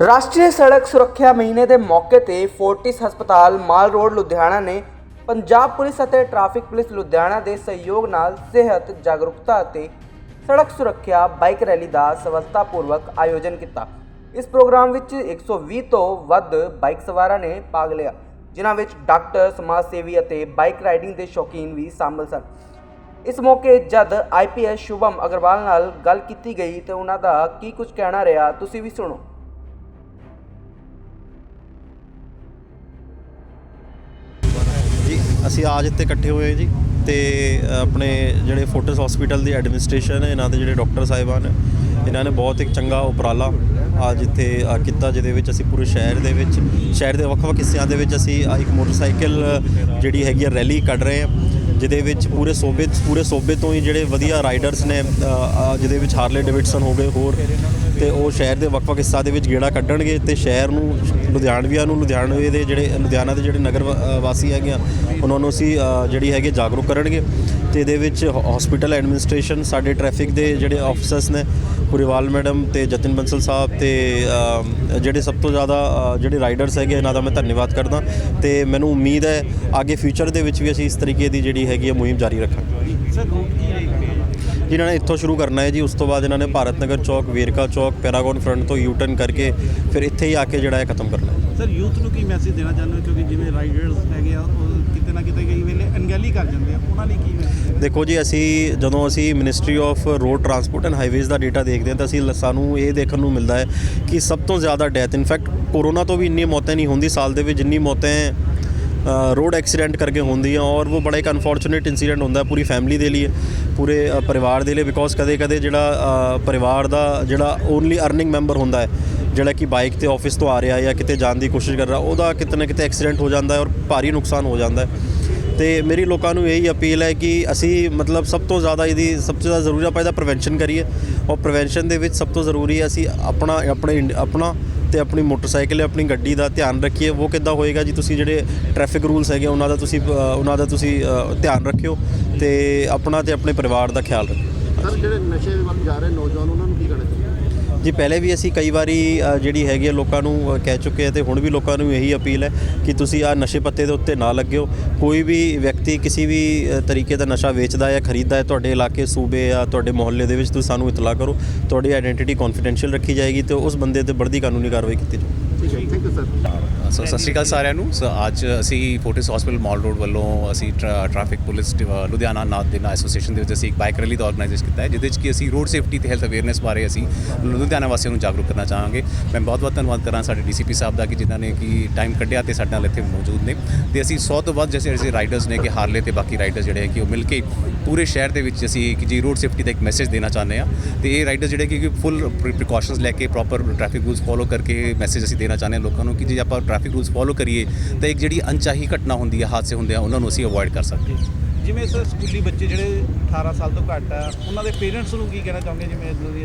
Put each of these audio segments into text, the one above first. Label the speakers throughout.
Speaker 1: ਰਾਸ਼ਟਰੀ ਸੜਕ ਸੁਰੱਖਿਆ ਮਹੀਨੇ ਦੇ ਮੌਕੇ ਤੇ ਫੋਰਟਿਸ ਹਸਪਤਾਲ, ਮਾਲ ਰੋਡ, ਲੁਧਿਆਣਾ ਨੇ ਪੰਜਾਬ ਪੁਲਿਸ ਅਤੇ ਟ੍ਰੈਫਿਕ ਪੁਲਿਸ ਲੁਧਿਆਣਾ ਦੇ ਸਹਿਯੋਗ ਨਾਲ ਸਿਹਤ ਜਾਗਰੂਕਤਾ ਅਤੇ ਸੜਕ ਸੁਰੱਖਿਆ ਬਾਈਕ ਰੈਲੀ ਦਾ ਸਫਲਤਾਪੂਰਵਕ ਆਯੋਜਨ ਕੀਤਾ। ਇਸ ਪ੍ਰੋਗਰਾਮ ਵਿੱਚ 120 ਤੋਂ ਵੱਧ ਬਾਈਕ ਸਵਾਰਾਂ ਨੇ ਭਾਗ ਲਿਆ, ਜਿਨ੍ਹਾਂ ਵਿੱਚ ਡਾਕਟਰ, ਸਮਾਜ ਸੇਵੀ ਅਤੇ ਬਾਈਕ ਰਾਈਡਿੰਗ ਦੇ ਸ਼ੌਕੀਨ ਵੀ ਸ਼ਾਮਲ ਸਨ। ਇਸ ਮੌਕੇ ਜਦ ਆਈਪੀਐਸ ਸ਼ੁਭਮ ਅਗਰਵਾਲ ਨਾਲ ਗੱਲ ਕੀਤੀ ਗਈ ਤੇ ਉਹਨਾਂ ਦਾ ਕੀ ਕੁਝ ਕਹਿਣਾ ਰਿਹਾ, ਤੁਸੀਂ ਵੀ ਸੁਣੋ।
Speaker 2: ਅਸੀਂ ਅੱਜ ਇੱਥੇ ਇਕੱਠੇ ਹੋਏ ਜੀ ਤੇ ਆਪਣੇ ਜਿਹੜੇ ਫੋਰਟਿਸ ਹਸਪੀਟਲ ਦੀ ਐਡਮਿਨਿਸਟ੍ਰੇਸ਼ਨ ਹੈ, ਇਹਨਾਂ ਦੇ ਜਿਹੜੇ ਡਾਕਟਰ ਸਾਹਿਬਾਨ ਇਹਨਾਂ ਨੇ ਬਹੁਤ ਇੱਕ ਚੰਗਾ ਉਪਰਾਲਾ ਅੱਜ ਇੱਥੇ ਕੀਤਾ, ਜਿਹਦੇ ਵਿੱਚ ਅਸੀਂ ਪੂਰੇ ਸ਼ਹਿਰ ਦੇ ਵਿੱਚ, ਸ਼ਹਿਰ ਦੇ ਵੱਖ-ਵੱਖ ਹਿੱਸਿਆਂ ਦੇ ਵਿੱਚ ਅਸੀਂ ਇੱਕ ਮੋਟਰਸਾਈਕਲ ਜਿਹੜੀ ਹੈਗੀ ਆ ਰੈਲੀ ਕੱਢ ਰਹੇ ਹਾਂ, ਜਿਹਦੇ ਵਿੱਚ ਪੂਰੇ ਸੂਬੇ ਪੂਰੇ ਸੂਬੇ ਤੋਂ ਹੀ ਜਿਹੜੇ ਵਧੀਆ ਰਾਈਡਰਸ ਨੇ ਜਿਹਦੇ ਵਿੱਚ ਹਾਰਲੇ ਡੇਵਿਡਸਨ ਹੋ ਗਏ ਹੋਰ, ਤੇ ਉਹ ਸ਼ਹਿਰ ਦੇ ਵੱਖ-ਵੱਖ ਹਿੱਸਾ ਦੇ ਵਿੱਚ ਗੇੜਾ ਕੱਢਣਗੇ ਤੇ ਸ਼ਹਿਰ ਨੂੰ ਲੁਧਿਆਣਵੀਆਂ ਨੂੰ ਲੁਧਿਆਣਵੇ ਦੇ ਜਿਹੜੇ ਲੁਧਿਆਣਾ ਦੇ ਜਿਹੜੇ ਨਗਰ ਵਾ- ਵਾਸੀ ਹੈਗੇ ਆ ਉਹਨਾਂ ਨੂੰ ਅਸੀਂ ਅ, ਜਿਹੜੀ ਹੈਗੀ ਜਾਗਰੂਕ ਕਰਨਗੇ ਤੇ ਇਹਦੇ ਵਿੱਚ ਹਸਪੀਟਲ ਐਡਮਿਨਿਸਟ੍ਰੇਸ਼ਨ ਸਾਡੇ ਟ੍ਰੈਫਿਕ ਦੇ ਜਿਹੜੇ ਆਫਿਸਰਸ ਨੇ ਪੁਰੀਵਾਲ ਮੈਡਮ ਤੇ ਜਤਿਨ ਬੰਸਲ ਸਾਹਿਬ ਤੇ ਅ, ਜਿਹੜੇ ਸਭ ਤੋਂ ਜ਼ਿਆਦਾ ਅ, ਜਿਹੜੇ ਰਾਈਡਰਸ ਹੈਗੇ ਇਹਨਾਂ ਦਾ ਮੈਂ ਧੰਨਵਾਦ ਕਰਦਾ ਤੇ ਮੈਨੂੰ ਉਮੀਦ ਹੈ ਅੱਗੇ ਫਿਊਚਰ ਦੇ ਵਿੱਚ ਵੀ ਅਸੀਂ ਇਸ ਤਰੀਕੇ ਦੀ ਜਿਹੜੀ ਹੈਗੀ ਹੈ ਮੁਹਿੰਮ ਜਾਰੀ ਰੱਖਾਂਗੇ। ਜਿਨ੍ਹਾਂ ਨੇ ਇੱਥੋਂ ਸ਼ੁਰੂ ਕਰਨਾ ਹੈ ਜੀ ਉਸ ਤੋਂ ਬਾਅਦ ਇਹਨਾਂ ਨੇ ਭਾਰਤ ਨਗਰ ਚੌਕ ਵੇਰਕਾ ਚੌਕ ਪੈਰਾਗੋਨ ਫਰੰਟ ਤੋਂ ਯੂ ਟਰਨ ਕਰਕੇ ਫਿਰ ਇੱਥੇ ਹੀ ਆ ਕੇ ਜਿਹੜਾ ਹੈ ਖਤਮ ਕਰਨਾ।
Speaker 3: ਸਰ ਯੂਥ ਨੂੰ ਕੀ ਮੈਸੇਜ ਦੇਣਾ ਚਾਹੁੰਦੇ ਹੋ? ਕਿਉਂਕਿ ਜਿਵੇਂ ਰਾਈਡਰਸ ਹੈਗੇ ਆ, ਉਹ ਕਿਤੇ ਨਾ ਕਿਤੇ ਕਈ ਵੇਲੇ ਅਣਗਹਿਲੀ ਕਰ ਜਾਂਦੇ ਆ। ਉਹਨਾਂ ਲਈ ਕੀ ਮੈਸੇਜ
Speaker 2: ਦੇਖੋ ਜੀ, ਅਸੀਂ ਜਦੋਂ ਅਸੀਂ ministry of road transport and highways the data ਦੇਖਦੇ ਹਾਂ, ਤਾਂ ਅਸੀਂ ਸਾਨੂੰ ਇਹ ਦੇਖਣ ਨੂੰ ਮਿਲਦਾ ਹੈ ਕਿ ਸਭ ਤੋਂ ਜ਼ਿਆਦਾ ਡੈਥ ਇਨਫੈਕਟ ਕੋਰੋਨਾ ਤੋਂ ਵੀ ਇੰਨੀ ਮੌਤਾਂ ਨਹੀਂ ਹੁੰਦੀ, ਸਾਲ ਦੇ ਵਿੱਚ ਜਿੰਨੀ ਮੌਤਾਂ ਰੋਡ ਐਕਸੀਡੈਂਟ ਕਰਕੇ ਹੁੰਦੀਆਂ ਔਰ ਉਹ ਬੜਾ ਇੱਕ ਅਨਫੋਰਚੂਨੇਟ ਇਨਸੀਡੈਂਟ ਹੁੰਦਾ ਪੂਰੀ ਫੈਮਿਲੀ ਦੇ ਲਈ, ਪੂਰੇ ਪਰਿਵਾਰ ਦੇ ਲਈ ਬਿਕੋਜ਼ ਕਦੇ-ਕਦੇ ਜਿਹੜਾ ਪਰਿਵਾਰ ਦਾ ਜਿਹੜਾ ਓਨਲੀ ਅਰਨਿੰਗ ਮੈਂਬਰ ਹੁੰਦਾ ਹੈ ਜਿਹੜਾ ਕਿ ਬਾਈਕ ਤੇ ਆਫਿਸ ਤੋਂ ਆ ਰਿਹਾ ਜਾਂ ਕਿਤੇ ਜਾਣ ਦੀ ਕੋਸ਼ਿਸ਼ ਕਰ ਰਿਹਾ, ਉਹਦਾ ਕਿਤੇ ਨਾ ਕਿਤੇ ਐਕਸੀਡੈਂਟ ਹੋ ਜਾਂਦਾ ਹੈ ਔਰ ਭਾਰੀ ਨੁਕਸਾਨ ਹੋ ਜਾਂਦਾ ਹੈ। ਤੇ ਮੇਰੀ ਲੋਕਾਂ ਨੂੰ ਇਹੀ ਅਪੀਲ ਹੈ ਕਿ ਅਸੀਂ ਮਤਲਬ ਸਭ ਤੋਂ ਜ਼ਿਆਦਾ ਇਹਦੀ ਸਭ ਤੋਂ ਜ਼ਿਆਦਾ ਜ਼ਰੂਰੀ ਆਪਾਂ ਇਹਦਾ ਪ੍ਰੀਵੈਂਸ਼ਨ ਕਰੀਏ ਔਰ ਪ੍ਰੀਵੈਂਸ਼ਨ ਦੇ ਵਿੱਚ ਸਭ ਤੋਂ ਜ਼ਰੂਰੀ ਹੈ ਅਸੀਂ ਆਪਣਾ, ਆਪਣੇ ਇੰਡ- ਆਪਣਾ ਤੇ ਆਪਣੀ ਮੋਟਰਸਾਈਕਲ, ਆਪਣੀ ਗੱਡੀ ਦਾ ਧਿਆਨ ਰੱਖੀਏ। ਉਹ ਕਿੱਦਾਂ ਹੋਏਗਾ ਜੀ, ਤੁਸੀਂ ਜਿਹੜੇ ਟ੍ਰੈਫਿਕ ਰੂਲਸ ਹੈਗੇ ਉਹਨਾਂ ਦਾ ਤੁਸੀਂ ਉਹਨਾਂ ਦਾ ਤੁਸੀਂ ਧਿਆਨ ਰੱਖਿਓ ਤੇ ਆਪਣਾ ਤੇ ਆਪਣੇ ਪਰਿਵਾਰ ਦਾ ਖਿਆਲ ਰੱਖਿਓ।
Speaker 4: ਸਰ, ਜਿਹੜੇ ਨਸ਼ੇ ਵੱਲ ਜਾ ਰਹੇ ਨੌਜਵਾਨ, ਉਹਨਾਂ ਨੂੰ ਕੀ ਕਹਿਣਾ
Speaker 2: ਜੀ, ਪਹਿਲੇ ਵੀ ਅਸੀਂ ਕਈ ਵਾਰੀ ਜਿਹੜੀ ਹੈਗੀ ਹੈ ਲੋਕਾਂ ਨੂੰ ਕਹਿ ਚੁੱਕੇ ਹਾਂ ਤੇ ਹੁਣ ਵੀ ਲੋਕਾਂ ਨੂੰ ਇਹੀ ਅਪੀਲ ਹੈ ਕਿ ਤੁਸੀਂ ਆ ਨਸ਼ੇ ਪੱਤੇ ਦੇ ਉੱਤੇ ਨਾ ਲੱਗਿਓ। ਕੋਈ ਵੀ ਵਿਅਕਤੀ ਕਿਸੇ ਵੀ ਤਰੀਕੇ ਦਾ ਨਸ਼ਾ ਵੇਚਦਾ ਹੈ ਖਰੀਦਦਾ ਹੈ, ਤੁਹਾਡੇ ਇਲਾਕੇ ਸੂਬੇ ਜਾਂ ਤੁਹਾਡੇ ਮੁਹੱਲੇ ਦੇ ਵਿੱਚ, ਤੁਸੀਂ ਸਾਨੂੰ ਇਤਲਾਹ ਕਰੋ। ਤੁਹਾਡੀ ਆਇਡੈਂਟੀਟੀ ਕੌਨਫੀਡੈਂਸ਼ੀਅਲ ਰੱਖੀ ਜਾਏਗੀ ਤੇ ਉਸ ਬੰਦੇ ਤੇ ਬਣਦੀ ਕਾਨੂੰਨੀ ਕਾਰਵਾਈ ਕੀਤੀ ਜਾਏਗੀ
Speaker 4: ਠੀਕ ਹੈ ਥੈਂਕ ਯੂ ਸਰ
Speaker 5: ਸੋ ਸਤਿ ਸ਼੍ਰੀ ਅਕਾਲ ਸਾਰਿਆਂ ਨੂੰ। ਸੋ ਅੱਜ ਅਸੀਂ ਫੋਰਟਿਸ ਹਸਪੀਟਲ ਮਾਲ ਰੋਡ ਵੱਲੋਂ ਅਸੀਂ ਟਰਾ- ਟ੍ਰੈਫਿਕ ਪੁਲਿਸ ਲੁਧਿਆਣਾ ਨਾਥ ਦੇ ਐਸੋਸੀਏਸ਼ਨ ਦੇ ਵਿੱਚ ਅਸੀਂ ਇੱਕ ਬਾਈਕ ਰੈਲੀ ਦਾ ਆਰਗੇਨਾਈਜ਼ ਕੀਤਾ ਹੈ, ਜਿਹਦੇ ਵਿੱਚ ਕਿ ਅਸੀਂ ਰੋਡ ਸੇਫਟੀ ਤੇ ਹੈਲਥ ਅਵੇਅਰਨੈਸ ਬਾਰੇ ਅਸੀਂ ਲੁਧਿਆਣਾ ਵਾਸੀਆਂ ਨੂੰ ਜਾਗਰੂਕ ਕਰਨਾ ਚਾਹਾਂਗੇ। ਮੈਂ ਬਹੁਤ ਬਹੁਤ ਧੰਨਵਾਦ ਕਰਾਂ ਸਾਡੇ ਡੀਸੀਪੀ ਸਾਹਿਬ ਦਾ ਕਿ ਜਿਨ੍ਹਾਂ ਨੇ ਕਿ ਟਾਈਮ ਕੱਢਿਆ ਤੇ ਸਾਡੇ ਨਾਲ ਇੱਥੇ ਮੌਜੂਦ ਨੇ। ਤੇ ਅਸੀਂ 100 ਤੋਂ ਵੱਧ ਜੈਸੇ ਅਸੀਂ ਰਾਈਡਰਸ ਨੇ ਕਿ ਹਾਰਲੇ ਤੇ ਬਾਕੀ ਰਾਈਡਰ ਜਿਹੜੇ ਹੈ ਕਿ ਉਹ ਮਿਲ ਕੇ ਪੂਰੇ ਸ਼ਹਿਰ ਦੇ ਵਿੱਚ ਅਸੀਂ ਕਿ ਜੀ ਰੋਡ ਸੇਫਟੀ ਦਾ ਇੱਕ ਮੈਸੇਜ ਦੇਣਾ ਚਾਹੁੰਦੇ ਆ ਤੇ ਇਹ ਰਾਈਡਰ ਜਿਹੜੇ ਕਿ ਫੁੱਲ ਪ੍ਰੀਕਾਸ਼ਨਸ ਲੈ ਕੇ ਪ੍ਰੋਪਰ ਟ੍ਰੈਫਿਕ ਰੂਲਸ ਫੋਲੋ ਕਰਕੇ ਮੈਸੇਜ ਅਸੀਂ ਦੇਣਾ ਚਾਹੁੰਦੇ ਹਾਂ ਲੋਕਾਂ ਨੂੰ ਕਿ ਜੇ ਆਪਾਂ ਟ੍ਰੈਫਿਕ ਰੂਲਸ ਫੋਲੋ ਕਰੀਏ ਤਾਂ ਇੱਕ ਜਿਹੜੀ ਅਣਚਾਹੀ ਘਟਨਾ ਹੁੰਦੀ ਹੈ ਹਾਦਸੇ ਹੁੰਦੇ ਆ ਉਹਨਾਂ ਨੂੰ ਅਸੀਂ ਅਵੋਇਡ ਕਰ ਸਕਦੇ ਹਾਂ।
Speaker 3: ਜਿਵੇਂ ਸਰ ਸਕੂਲੀ ਬੱਚੇ ਜਿਹੜੇ 18 ਸਾਲ ਤੋਂ ਘੱਟ ਆ ਉਹਨਾਂ ਦੇ ਪੇਰੈਂਟਸ ਨੂੰ ਕੀ ਕਹਿਣਾ ਚਾਹੁੰਦੇ ਜਿਵੇਂ ਇਦਾਂ ਦੀ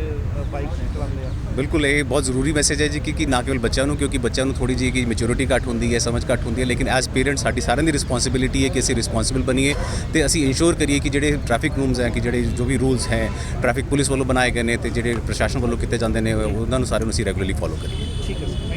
Speaker 3: ਬਾਈਕ ਚਲਾਉਂਦੇ ਆ?
Speaker 5: ਬਿਲਕੁਲ ਇਹ ਬਹੁਤ ਜ਼ਰੂਰੀ ਮੈਸੇਜ ਹੈ ਜੀ ਕਿ ਕਿ ਨਾ ਕੇਵਲ ਬੱਚਿਆਂ ਨੂੰ ਕਿਉਂਕਿ ਬੱਚਿਆਂ ਨੂੰ ਥੋੜੀ ਜਿਹੀ ਕਿ ਮੈਚੁਰਿਟੀ ਘੱਟ ਹੁੰਦੀ ਹੈ ਸਮਝ ਘੱਟ ਹੁੰਦੀ ਹੈ ਲੇਕਿਨ ਐਜ਼ ਪੇਰੈਂਟਸ ਸਾਡੀ ਸਾਰਿਆਂ ਦੀ ਰਿਸਪੌਂਸਿਬਿਲਿਟੀ ਹੈ ਕਿ ਅਸੀਂ ਰਿਸਪੌਂਸਿਬਲ ਬਣੀਏ ਤੇ ਅਸੀਂ ਇਨਸ਼ੋਰ ਕਰੀਏ ਕਿ ਜਿਹੜੇ ਟ੍ਰੈਫਿਕ ਰੂਲਸ ਹੈ ਕਿ ਜਿਹੜੇ ਜੋ ਵੀ ਰੂਲਸ ਹੈ ਟ੍ਰੈਫਿਕ ਪੁਲਿਸ ਵੱਲੋਂ ਬਣਾਏ ਗਏ ਨੇ ਤੇ ਜਿਹੜੇ ਪ੍ਰਸ਼ਾਸਨ ਵੱਲੋਂ ਕੀਤੇ ਜਾਂਦੇ ਨੇ ਉਹਨਾਂ ਨੂੰ ਸਾਰਿਆਂ ਨੂੰ ਅਸੀਂ ਰੈਗੂਲਰਲੀ ਫੋਲੋ ਕਰੀਏ।
Speaker 3: ਠੀਕ ਹੈ ਸਰ